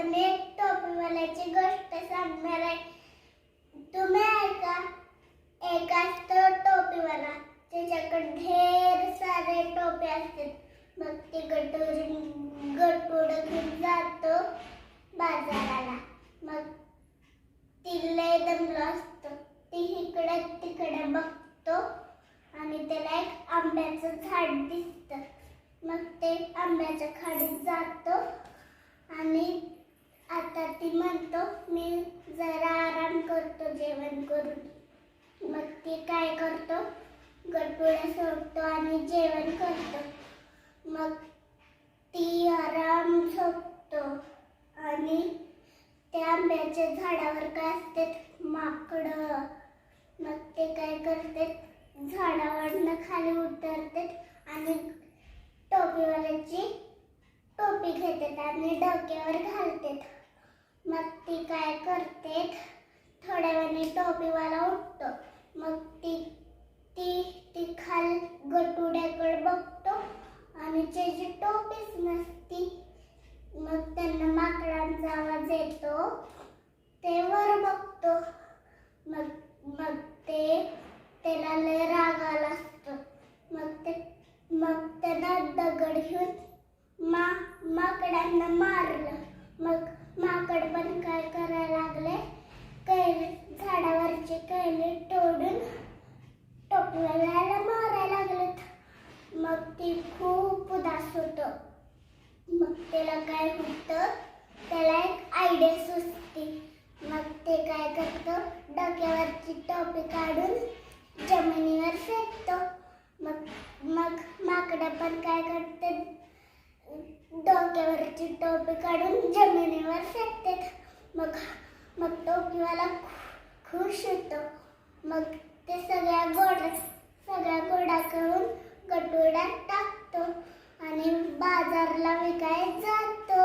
आता मी एक टोपीवाल्याची गोष्ट सांगणार आहे. तुम्ही ऐका एक असतो टोपीवाला त्याच्याकडे ढेर सारे टोपे असतात. मग ते गटोरी गटोड घेऊन जातो बाजाराला. मग ती लय दमलो असतो. ती इकडे तिकडे बघतो आणि त्याला एक आंब्याचं झाड दिसतं. मग ते आंब्याच्या खाडीत जातो आणि आता ती म्हणतो मी जरा आराम करतो जेवण करून. मग ती काय करतो? गटोड्या सोडतो आणि जेवण करतो. मग ती आराम झोपतो आणि त्या आंब्याच्या झाडावर काय असते? माकडं. मग ते काय करते? झाडावरनं खाली उतरते आणि टोपीवाल्याची टोपी घेतात आणि डोक्यावर घालतात मग ती काय करते थोड्या वेळाने टोपीवाला उठतो. मग ती ती ती खाल गटुड्याकडे बघतो आणि त्याची टोपीच नसती मग त्यांना माकडांचा आवाज येतो. ते वर बघतो. मग मग ते त्याला लय राग आला असतो. मग ते मग त्यांना दगड घेऊन मा माकडांना मारलं. मग माकड पण काय करायला लागले कैले झाडावरचे कैले तोडून टोपल्याला मारायला लागलेत. मग ते खूप उदास होतं. मग त्याला काय होतं? त्याला एक आयडिया सुचते. मग ते काय करतं? डोक्यावरची टोपी काढून जमिनीवर फेकतो. मग मग माकडं पण काय करते डोक्यावरची टोपी काढून जमिनीवर फेकतात. मग मग टोपीवाला खु- खुश होतो. मग ते सगळ्या गोड सगळ्या गोडा करून कटोऱ्यात टाकतो आणि बाजारला विकायला जातो.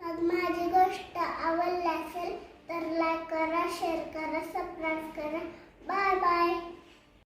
मग माझी गोष्ट आवडली असेल तर लाईक करा शेअर करा सबस्क्राईब करा. Bye bye